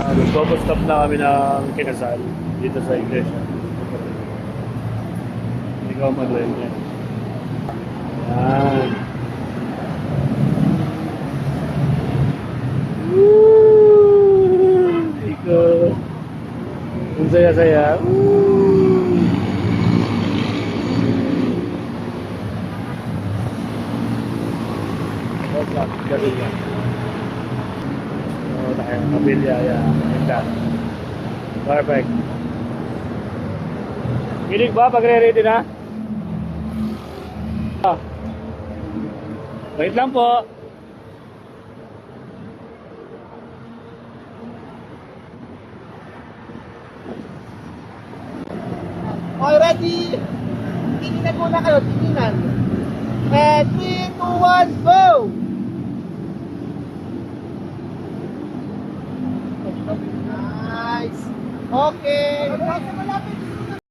Uh, Magpapastop na kami ng kinasal dito sa iglesia. Ikaw mag-rent yan. Yan. Woo! Ikaw. Ang saya-saya. Woo! What's up? Gabi tayo. Kapilya, yan. Like that. Perfect. Kilig ba? Pagre-ready na? Ah. Wait lang po. Already, tinginan muna kayo, tinginan. And 3, 2, 1, go! Okay.